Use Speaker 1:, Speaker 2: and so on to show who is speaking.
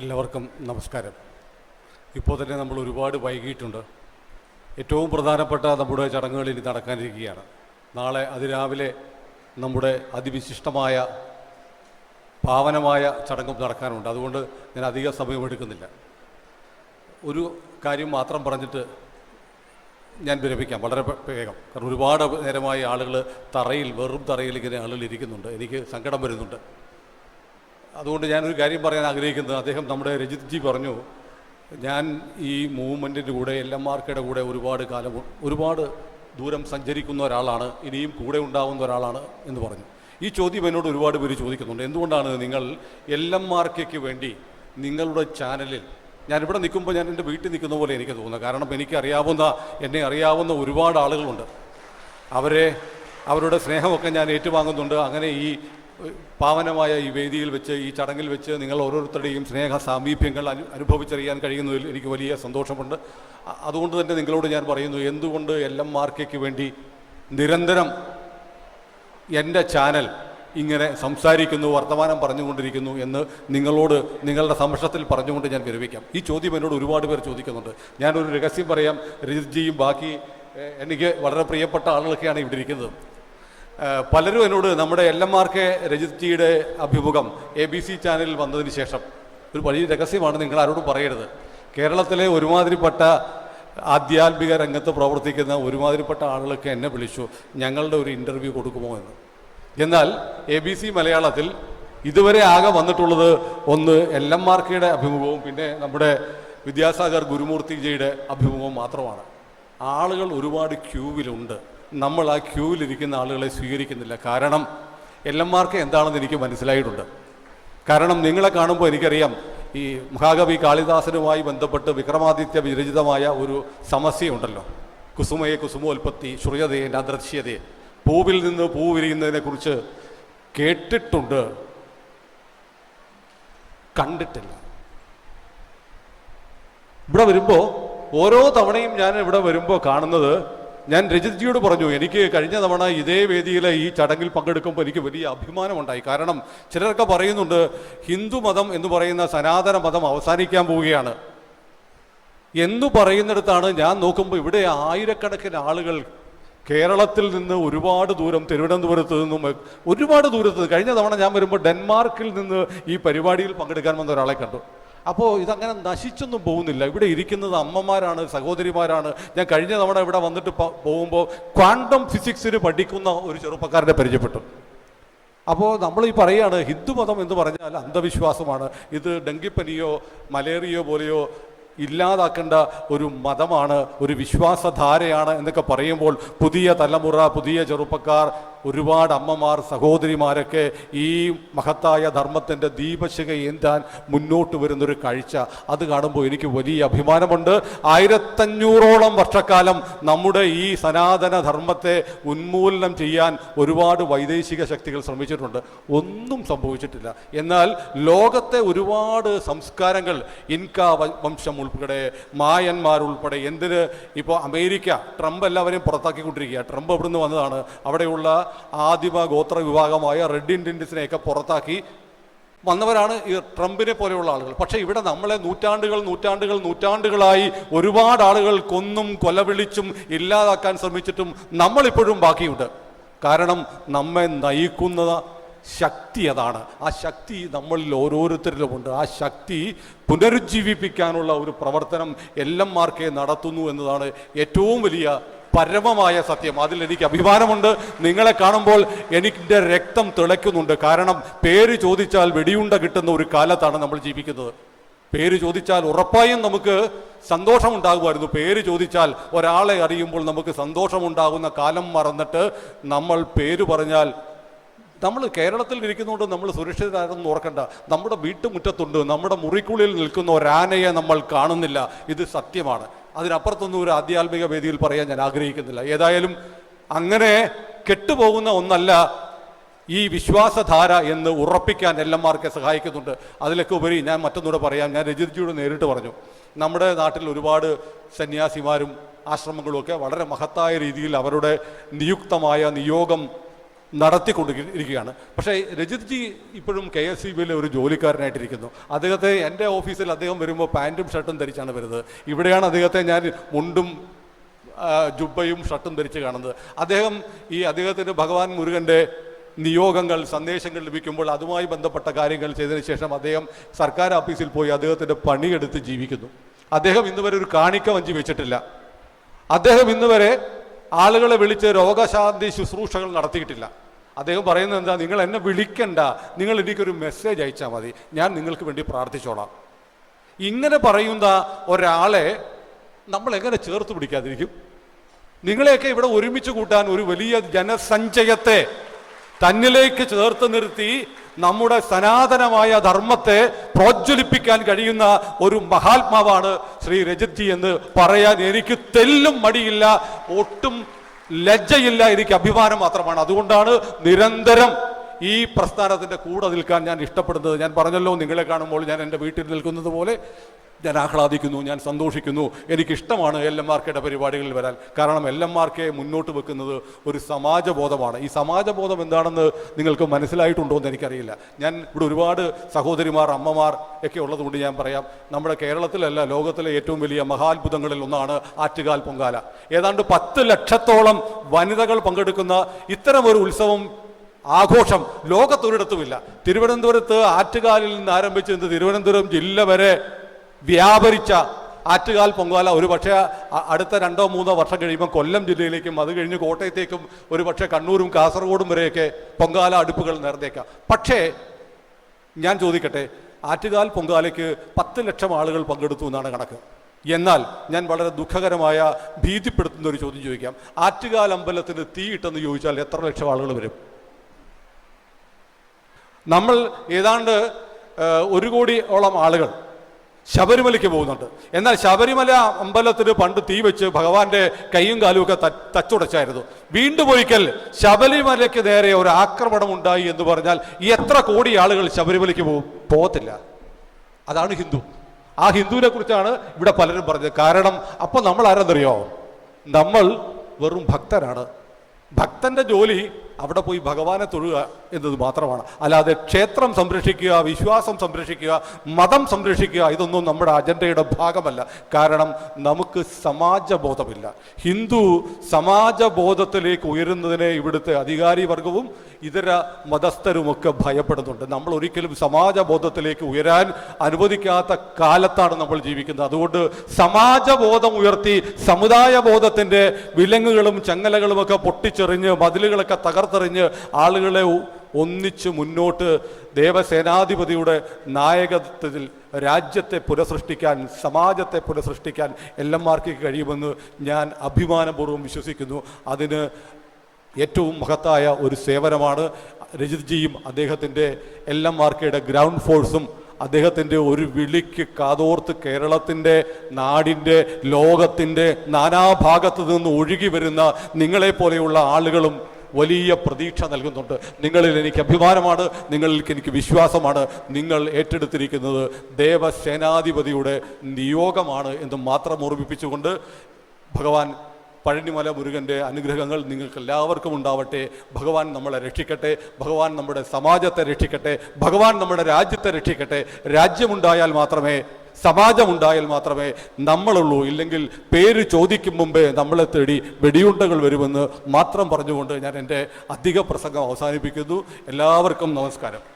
Speaker 1: എല്ലാവർക്കും നമസ്കാരം. ഇപ്പോൾ തന്നെ നമ്മൾ ഒരുപാട് വൈകിയിട്ടുണ്ട്. ഏറ്റവും പ്രധാനപ്പെട്ട നമ്മുടെ ചടങ്ങുകൾ ഇനി നടക്കാനിരിക്കുകയാണ്. നാളെ അതിരാവിലെ നമ്മുടെ അതിവിശിഷ്ടമായ പാവനമായ ചടങ്ങും നടക്കാനുണ്ട്. അതുകൊണ്ട് ഞാൻ അധിക സമയമെടുക്കുന്നില്ല. ഒരു കാര്യം മാത്രം പറഞ്ഞിട്ട് ഞാൻ വിരമിക്കാം. വളരെ വേഗം. കാരണം ഒരുപാട് നേരമായി ആളുകൾ തറയിൽ വെറും തറയിൽ ഇങ്ങനെ ആളുകൾ ഇരിക്കുന്നുണ്ട്. എനിക്ക് സങ്കടം വരുന്നുണ്ട്. അതുകൊണ്ട് ഞാനൊരു കാര്യം പറയാൻ ആഗ്രഹിക്കുന്നത്. അദ്ദേഹം നമ്മുടെ രജിത് ജി പറഞ്ഞു ഞാൻ ഈ മൂവ്മെന്റിന്റെ കൂടെ എൽ മാർക്കയുടെ കൂടെ ഒരുപാട് കാലം ഒരുപാട് ദൂരം സഞ്ചരിക്കുന്ന ഒരാളാണ് ഇനിയും കൂടെ ഉണ്ടാവുന്ന ഒരാളാണ് എന്ന് പറഞ്ഞു. ഈ ചോദ്യം എന്നോട് ഒരുപാട് പേര് ചോദിക്കുന്നുണ്ട്. എന്തുകൊണ്ടാണ് നിങ്ങൾ എൽ മാർക്കയ്ക്ക് വേണ്ടി നിങ്ങളുടെ ചാനലിൽ ഞാനിവിടെ നിൽക്കുമ്പോൾ ഞാൻ എന്റെ വീട്ടിൽ നിൽക്കുന്ന പോലെ എനിക്ക് തോന്നുന്നത് കാരണം എനിക്ക് അറിയാവുന്ന എന്നെ അറിയാവുന്ന ഒരുപാട് ആളുകളുണ്ട്. അവരെ അവരുടെ സ്നേഹമൊക്കെ ഞാൻ ഏറ്റുവാങ്ങുന്നുണ്ട്. അങ്ങനെ ഈ പാവനമായ ഈ വേദിയിൽ വെച്ച് ഈ ചടങ്ങിൽ വെച്ച് നിങ്ങൾ ഓരോരുത്തരുടെയും സ്നേഹ സാമീപ്യങ്ങൾ അനു അനുഭവിച്ചറിയാൻ കഴിയുന്നതിൽ എനിക്ക് വലിയ സന്തോഷമുണ്ട്. അതുകൊണ്ട് തന്നെ നിങ്ങളോട് ഞാൻ പറയുന്നു എന്തുകൊണ്ട് എൽ എം മാർക്കയ്ക്ക് വേണ്ടി നിരന്തരം എന്റെ ചാനൽ ഇങ്ങനെ സംസാരിക്കുന്നു വർത്തമാനം പറഞ്ഞുകൊണ്ടിരിക്കുന്നു എന്ന് നിങ്ങളോട് നിങ്ങളുടെ സമക്ഷത്തിൽ പറഞ്ഞുകൊണ്ട് ഞാൻ വിരമിക്കാം. ഈ ചോദ്യം എന്നോട് ഒരുപാട് പേർ ചോദിക്കുന്നുണ്ട്. ഞാനൊരു രഹസ്യം പറയാം രജിത്ജിയും ബാക്കി എനിക്ക് വളരെ പ്രിയപ്പെട്ട ആളുകളൊക്കെയാണ് ഇവിടെ ഇരിക്കുന്നത്. പലരും എന്നോട് നമ്മുടെ എൽ എം ആർ കെ രജിത്ജിയുടെ അഭിമുഖം എ ബി സി ചാനലിൽ വന്നതിന് ശേഷം. ഒരു വലിയ രഹസ്യമാണ് നിങ്ങൾ ആരോടും പറയരുത്. കേരളത്തിലെ ഒരുമാതിരിപ്പെട്ട ആധ്യാത്മിക രംഗത്ത് പ്രവർത്തിക്കുന്ന ഒരുമാതിരിപ്പെട്ട ആളുകളൊക്കെ എന്നെ വിളിച്ചു ഞങ്ങളുടെ ഒരു ഇന്റർവ്യൂ കൊടുക്കുമോ എന്ന്. എന്നാൽ എ ബി സി മലയാളത്തിൽ ഇതുവരെ ആകെ വന്നിട്ടുള്ളത് ഒന്ന് എൽ എം ആർ കെയുടെ അഭിമുഖവും പിന്നെ നമ്മുടെ വിദ്യാസാഗർ ഗുരുമൂർത്തിജിയുടെ അഭിമുഖവും മാത്രമാണ്. ആളുകൾ ഒരുപാട് ക്യൂവിലുണ്ട്. നമ്മൾ ആ ക്യൂവിലിരിക്കുന്ന ആളുകളെ സ്വീകരിക്കുന്നില്ല. കാരണം എൽ എന്താണെന്ന് എനിക്ക് മനസ്സിലായിട്ടുണ്ട്. കാരണം നിങ്ങളെ കാണുമ്പോൾ എനിക്കറിയാം ഈ മഹാകവി കാളിദാസനുമായി ബന്ധപ്പെട്ട് വിക്രമാദിത്യ വിരചിതമായ ഒരു സമസ്യയുണ്ടല്ലോ. കുസുമയെ കുസുമോൽപ്പത്തി ശ്രുയതയെ അദൃശ്യതയെ പൂവിൽ നിന്ന് പൂ വിരിയുന്നതിനെക്കുറിച്ച് കേട്ടിട്ടുണ്ട്. കണ്ടിട്ടില്ല. ഇവിടെ വരുമ്പോൾ ഓരോ തവണയും ഞാൻ ഇവിടെ വരുമ്പോൾ കാണുന്നത് ഞാൻ രജിത്ജിയോട് പറഞ്ഞു എനിക്ക് കഴിഞ്ഞ തവണ ഇതേ വേദിയിലെ ഈ ചടങ്ങിൽ പങ്കെടുക്കുമ്പോൾ എനിക്ക് വലിയ അഭിമാനമുണ്ടായി. കാരണം ചിലരൊക്കെ പറയുന്നുണ്ട് ഹിന്ദു മതം എന്ന് പറയുന്ന സനാതന മതം അവസാനിക്കാൻ പോവുകയാണ്. എന്നു പറയുന്നിടത്താണ് ഞാൻ നോക്കുമ്പോൾ ഇവിടെ ആയിരക്കണക്കിന് ആളുകൾ കേരളത്തിൽ നിന്ന് ഒരുപാട് ദൂരം തിരുവനന്തപുരത്ത് നിന്നും ഒരുപാട് ദൂരത്ത് കഴിഞ്ഞ തവണ ഞാൻ വരുമ്പോൾ ഡെൻമാർക്കിൽ നിന്ന് ഈ പരിപാടിയിൽ പങ്കെടുക്കാൻ വന്ന ഒരാളെ കണ്ടു. അപ്പോൾ ഇതങ്ങനെ നശിച്ചൊന്നും പോകുന്നില്ല. ഇവിടെ ഇരിക്കുന്നത് അമ്മമാരാണ് സഹോദരിമാരാണ്. ഞാൻ കഴിഞ്ഞ തവണ ഇവിടെ വന്നിട്ട് പോകുമ്പോൾ ക്വാണ്ടം ഫിസിക്സിന് പഠിക്കുന്ന ഒരു ചെറുപ്പക്കാരനെ പരിചയപ്പെട്ടു. അപ്പോൾ നമ്മൾ ഈ പറയുകയാണ് ഹിന്ദുമതം എന്ന് പറഞ്ഞാൽ അന്ധവിശ്വാസമാണ്. ഇത് ഡെങ്കിപ്പനിയോ മലേറിയോ പോലെയോ ഇല്ലാതാക്കേണ്ട ഒരു മതമാണ് ഒരു വിശ്വാസധാരയാണ് എന്നൊക്കെ പറയുമ്പോൾ പുതിയ തലമുറ പുതിയ ചെറുപ്പക്കാർ ഒരുപാട് അമ്മമാർ സഹോദരിമാരൊക്കെ ഈ മഹത്തായ ധർമ്മത്തിന്റെ ദീപശിക ഏന്താൻ മുന്നോട്ട് വരുന്നൊരു കാഴ്ച. അത് കാണുമ്പോൾ എനിക്ക് വലിയ അഭിമാനമുണ്ട്. ആയിരത്തഞ്ഞൂറോളം വർഷക്കാലം നമ്മുടെ ഈ സനാതന ധർമ്മത്തെ ഉന്മൂലനം ചെയ്യാൻ ഒരുപാട് വൈദേശിക ശക്തികൾ ശ്രമിച്ചിട്ടുണ്ട്. ഒന്നും സംഭവിച്ചിട്ടില്ല. എന്നാൽ ലോകത്തെ ഒരുപാട് സംസ്കാരങ്ങൾ ഇൻക വംശം ഉൾപ്പെടെ മായന്മാർ ഉൾപ്പെടെ എന്തിന്? ഇപ്പോൾ അമേരിക്ക ട്രംപ് എല്ലാവരെയും പുറത്താക്കിക്കൊണ്ടിരിക്കുക ട്രംപ് ഇവിടുന്ന് വന്നതാണ്. അവിടെയുള്ള ആദിമ ഗോത്ര വിഭാഗമായ റെഡ് ഇന്ത്യൻസിനെയൊക്കെ പുറത്താക്കി വന്നവരാണ് ഈ ട്രംപിനെ പോലെയുള്ള ആളുകൾ. പക്ഷേ ഇവിടെ നമ്മളെ നൂറ്റാണ്ടുകൾ നൂറ്റാണ്ടുകൾ നൂറ്റാണ്ടുകളായി ഒരുപാട് ആളുകൾ കൊന്നും കൊലവിളിച്ചും ഇല്ലാതാക്കാൻ ശ്രമിച്ചിട്ടും നമ്മളിപ്പോഴും ബാക്കിയുണ്ട്. കാരണം നമ്മെ നയിക്കുന്ന ശക്തി അതാണ്. ആ ശക്തി നമ്മളിൽ ഓരോരുത്തരിലുമുണ്ട് ആ ശക്തി പുനരുജ്ജീവിപ്പിക്കാനുള്ള ഒരു പ്രവർത്തനം എല്ലാം മാർക്കെ നടത്തുന്നു എന്നതാണ് ഏറ്റവും വലിയ പരമമായ സത്യം. അതിൽ എനിക്ക് അഭിമാനമുണ്ട്. നിങ്ങളെ കാണുമ്പോൾ എനിക്ക് രക്തം തിളയ്ക്കുന്നുണ്ട്. കാരണം പേര് ചോദിച്ചാൽ വെടിയുണ്ട കിട്ടുന്ന ഒരു കാലത്താണ് നമ്മൾ ജീവിക്കുന്നത്. പേര് ചോദിച്ചാൽ ഉറപ്പായും നമുക്ക് സന്തോഷമുണ്ടാകുമായിരുന്നു. പേര് ചോദിച്ചാൽ ഒരാളെ അറിയുമ്പോൾ നമുക്ക് സന്തോഷമുണ്ടാകുന്ന കാലം മറന്നിട്ട് നമ്മൾ പേര് പറഞ്ഞാൽ നമ്മൾ കേരളത്തിൽ ഇരിക്കുന്നതുകൊണ്ട് നമ്മൾ സുരക്ഷിതരാണെന്ന് ഓർക്കണ്ട. നമ്മുടെ വീട്ടുമുറ്റത്തുണ്ട്. നമ്മുടെ മുറിക്കുള്ളിൽ നിൽക്കുന്ന ഒരാനയെ നമ്മൾ കാണുന്നില്ല. ഇത് സത്യമാണ്. അതിനപ്പുറത്തൊന്നും ഒരു ആധ്യാത്മിക വേദിയിൽ പറയാൻ ഞാൻ ആഗ്രഹിക്കുന്നില്ല. ഏതായാലും അങ്ങനെ കെട്ടുപോകുന്ന ഒന്നല്ല ഈ വിശ്വാസധാര എന്ന് ഉറപ്പിക്കാൻ എല്ലാമാർക്കെ സഹായിക്കുന്നുണ്ട്. അതിലൊക്കെ ഉപരി ഞാൻ മറ്റൊന്നുകൂടെ പറയാം. ഞാൻ രജിതജിയോട് നേരിട്ട് പറഞ്ഞു. നമ്മുടെ നാട്ടിൽ ഒരുപാട് സന്യാസിമാരും ആശ്രമങ്ങളും ഒക്കെ വളരെ മഹത്തായ രീതിയിൽ അവരുടെ നിയുക്തമായ നിയോഗം നടത്തിക്കൊണ്ടിരിക്കുകയാണ്. പക്ഷേ രജിത് ജി ഇപ്പോഴും കെ എസ് സി ബിയിലെ ഒരു ജോലിക്കാരനായിട്ടിരിക്കുന്നു. അദ്ദേഹത്തെ എന്റെ ഓഫീസിൽ അദ്ദേഹം വരുമ്പോൾ പാന്റും ഷർട്ടും ധരിച്ചാണ് വരുന്നത്. ഇവിടെയാണ് അദ്ദേഹത്തെ ഞാൻ മുണ്ടും ജുബയും ഷർട്ടും ധരിച്ച് കാണുന്നത്. അദ്ദേഹം ഈ അദ്ദേഹത്തിന്റെ ഭഗവാൻ മുരുകന്റെ നിയോഗങ്ങൾ സന്ദേശങ്ങൾ ലഭിക്കുമ്പോൾ അതുമായി ബന്ധപ്പെട്ട കാര്യങ്ങൾ ചെയ്തതിന് ശേഷം അദ്ദേഹം സർക്കാർ ഓഫീസിൽ പോയി അദ്ദേഹത്തിന്റെ പണിയെടുത്ത് ജീവിക്കുന്നു. അദ്ദേഹം ഇന്ന് വരെ ഒരു കാണിക്ക വഞ്ചി വെച്ചിട്ടില്ല. അദ്ദേഹം ഇന്ന് വരെ ആളുകളെ വിളിച്ച് രോഗശാന്തി ശുശ്രൂഷകൾ നടത്തിയിട്ടില്ല. അദ്ദേഹം പറയുന്നത് എന്താ? നിങ്ങൾ എന്നെ വിളിക്കണ്ട. നിങ്ങൾ എനിക്കൊരു മെസ്സേജ് അയച്ചാൽ മതി. ഞാൻ നിങ്ങൾക്ക് വേണ്ടി പ്രാർത്ഥിച്ചോളാം. ഇങ്ങനെ പറയുന്ന ഒരാളെ നമ്മൾ എങ്ങനെ ചേർത്ത് പിടിക്കാതിരിക്കും? നിങ്ങളെയൊക്കെ ഇവിടെ ഒരുമിച്ച് കൂട്ടാൻ ഒരു വലിയ ജനസഞ്ചയത്തെ തന്നിലേക്ക് ചേർത്ത് നിർത്തി നമ്മുടെ സനാതനമായ ധർമ്മത്തെ പ്രോജ്വലിപ്പിക്കാൻ കഴിയുന്ന ഒരു മഹാത്മാവാണ് ശ്രീ രജത്തി എന്ന് പറയാൻ എനിക്ക് തെല്ലും മടിയില്ല. ഒട്ടും ലജ്ജയില്ല എനിക്ക് അഭിമാനം മാത്രമാണ്. അതുകൊണ്ടാണ് നിരന്തരം ഈ പ്രസ്ഥാനത്തിന്റെ കൂടെ നിൽക്കാൻ ഞാൻ ഇഷ്ടപ്പെടുന്നത്. ഞാൻ പറഞ്ഞല്ലോ നിങ്ങളെ കാണുമ്പോൾ ഞാൻ എന്റെ വീട്ടിൽ നിൽക്കുന്നത് പോലെ ഞാൻ ആഹ്ലാദിക്കുന്നു ഞാൻ സന്തോഷിക്കുന്നു. എനിക്കിഷ്ടമാണ് എൽ എം ആർ പരിപാടികളിൽ വരാൻ. കാരണം എൽ എം ആർ മുന്നോട്ട് വെക്കുന്നത് ഒരു സമാജബോധമാണ്. ഈ സമാജബോധം എന്താണെന്ന് നിങ്ങൾക്ക് മനസ്സിലായിട്ടുണ്ടോ എന്ന് എനിക്കറിയില്ല. ഞാൻ ഇവിടെ ഒരുപാട് സഹോദരിമാർ അമ്മമാർ ഒക്കെ ഉള്ളതുകൊണ്ട് ഞാൻ പറയാം. നമ്മുടെ കേരളത്തിലല്ല ലോകത്തിലെ ഏറ്റവും വലിയ മഹാത്ഭുതങ്ങളിൽ ഒന്നാണ് ആറ്റുകാൽ പൊങ്കാല. ഏതാണ്ട് പത്ത് ലക്ഷത്തോളം വനിതകൾ പങ്കെടുക്കുന്ന ഇത്തരം ഒരു ഉത്സവം ആഘോഷം ലോകത്തൊരിടത്തുമില്ല. തിരുവനന്തപുരത്ത് ആറ്റുകാലിൽ നിന്ന് ആരംഭിച്ച് ഇന്ന് തിരുവനന്തപുരം ജില്ല വരെ വ്യാപരിച്ച ആറ്റുകാൽ പൊങ്കാല ഒരു പക്ഷേ അടുത്ത രണ്ടോ മൂന്നോ വർഷം കഴിയുമ്പോൾ കൊല്ലം ജില്ലയിലേക്കും അത് കഴിഞ്ഞ് കോട്ടയത്തേക്കും ഒരു പക്ഷേ കണ്ണൂരും കാസർഗോഡും വരെയൊക്കെ പൊങ്കാല അടുപ്പുകൾ നേർന്നേക്കാം. പക്ഷേ ഞാൻ ചോദിക്കട്ടെ ആറ്റുകാൽ പൊങ്കാലയ്ക്ക് പത്ത് ലക്ഷം ആളുകൾ പങ്കെടുത്തു എന്നാണ് കണക്ക്. എന്നാൽ ഞാൻ വളരെ ദുഃഖകരമായ ഭീതിപ്പെടുത്തുന്ന ഒരു ചോദ്യം ചോദിക്കാം. ആറ്റുകാൽ അമ്പലത്തിന് തീയിട്ടെന്ന് ചോദിച്ചാൽ എത്ര ലക്ഷം ആളുകൾ വരും? നമ്മൾ ഏതാണ്ട് ഒരു കോടിയോളം ആളുകൾ ശബരിമലയ്ക്ക് പോകുന്നുണ്ട്. എന്നാൽ ശബരിമല അമ്പലത്തിന് പണ്ട് തീ വെച്ച് ഭഗവാന്റെ കൈയും കാലും ഒക്കെ തച്ചുടച്ചായിരുന്നു. വീണ്ടും ഒരിക്കൽ ശബരിമലയ്ക്ക് നേരെ ഒരു ആക്രമണം ഉണ്ടായി എന്ന് പറഞ്ഞാൽ എത്ര കോടി ആളുകൾ ശബരിമലയ്ക്ക് പോകും പോകത്തില്ല. അതാണ് ഹിന്ദു. ആ ഹിന്ദുവിനെ കുറിച്ചാണ് ഇവിടെ പലരും പറഞ്ഞത്. കാരണം അപ്പൊ നമ്മൾ ആരെന്നറിയോ? നമ്മൾ വെറും ഭക്തരാണ്. ഭക്തന്റെ ജോലി അവിടെ പോയി ഭഗവാനെ തൊഴുക. എന്നത് മാത്രമാണ്. അല്ലാതെ ക്ഷേത്രം സംരക്ഷിക്കുക വിശ്വാസം സംരക്ഷിക്കുക മതം സംരക്ഷിക്കുക ഇതൊന്നും നമ്മുടെ അജണ്ടയുടെ ഭാഗമല്ല. കാരണം നമുക്ക് സമാജബോധമില്ല. ഹിന്ദു സമാജബോധത്തിലേക്ക് ഉയരുന്നതിനെ ഇവിടുത്തെ അധികാരി വർഗവും ഇതര മതസ്ഥരുമൊക്കെ ഭയപ്പെടുന്നുണ്ട്. നമ്മൾ ഒരിക്കലും സമാജബോധത്തിലേക്ക് ഉയരാൻ അനുവദിക്കാത്ത കാലത്താണ് നമ്മൾ ജീവിക്കുന്നത്. അതുകൊണ്ട് സമാജബോധം ഉയർത്തി സമുദായ ബോധത്തിന്റെ വിലങ്ങുകളും ചങ്ങലകളും ഒക്കെ പൊട്ടിച്ചെറിഞ്ഞ് മതിലുകളൊക്കെ തകർത്തെറിഞ്ഞ് ആളുകളെ ഒന്നിച്ച് മുന്നോട്ട് ദേവസേനാധിപതിയുടെ നായകത്വത്തിൽ രാജ്യത്തെ പുനഃസൃഷ്ടിക്കാൻ സമാജത്തെ പുനഃസൃഷ്ടിക്കാൻ എല്ലന്മാർക്ക് കഴിയുമെന്ന് ഞാൻ അഭിമാനപൂർവം വിശ്വസിക്കുന്നു. അതിന് ഏറ്റവും മഹത്തായ ഒരു സേവനമാണ് രജിത്ജിയും അദ്ദേഹത്തിന്റെ എൽ എം ഗ്രൗണ്ട് ഫോഴ്സും. അദ്ദേഹത്തിന്റെ ഒരു വിളിക്ക് കാതോർത്ത് കേരളത്തിന്റെ നാടിന്റെ ലോകത്തിന്റെ നാനാഭാഗത്തു നിന്ന് ഒഴുകി വരുന്ന നിങ്ങളെപ്പോലെയുള്ള ആളുകളും വലിയ പ്രതീക്ഷ നൽകുന്നുണ്ട്. നിങ്ങളിൽ എനിക്ക് അഭിമാനമാണ് നിങ്ങളിൽ എനിക്ക് വിശ്വാസമാണ്. നിങ്ങൾ ഏറ്റെടുത്തിരിക്കുന്നത് ദേവസേനാധിപതിയുടെ നിയോഗമാണ് എന്ന് മാത്രം ഓർമ്മിപ്പിച്ചുകൊണ്ട് ഭഗവാൻ പഴനിമല മുരുകന്റെ അനുഗ്രഹങ്ങൾ നിങ്ങൾക്ക് എല്ലാവർക്കും ഉണ്ടാവട്ടെ. ഭഗവാൻ നമ്മളെ രക്ഷിക്കട്ടെ. ഭഗവാൻ നമ്മുടെ സമാജത്തെ രക്ഷിക്കട്ടെ. ഭഗവാൻ നമ്മുടെ രാജ്യത്തെ രക്ഷിക്കട്ടെ. രാജ്യമുണ്ടായാൽ മാത്രമേ സമാജമുണ്ടായാൽ മാത്രമേ നമ്മളുള്ളൂ. ഇല്ലെങ്കിൽ പേര് ചോദിക്കും മുമ്പേ നമ്മളെ തേടി വെടിയുണ്ടകൾ വരുമെന്ന് മാത്രം പറഞ്ഞുകൊണ്ട് ഞാൻ എന്റെ അധിക പ്രസംഗം അവസാനിപ്പിക്കുന്നു. എല്ലാവർക്കും നമസ്കാരം.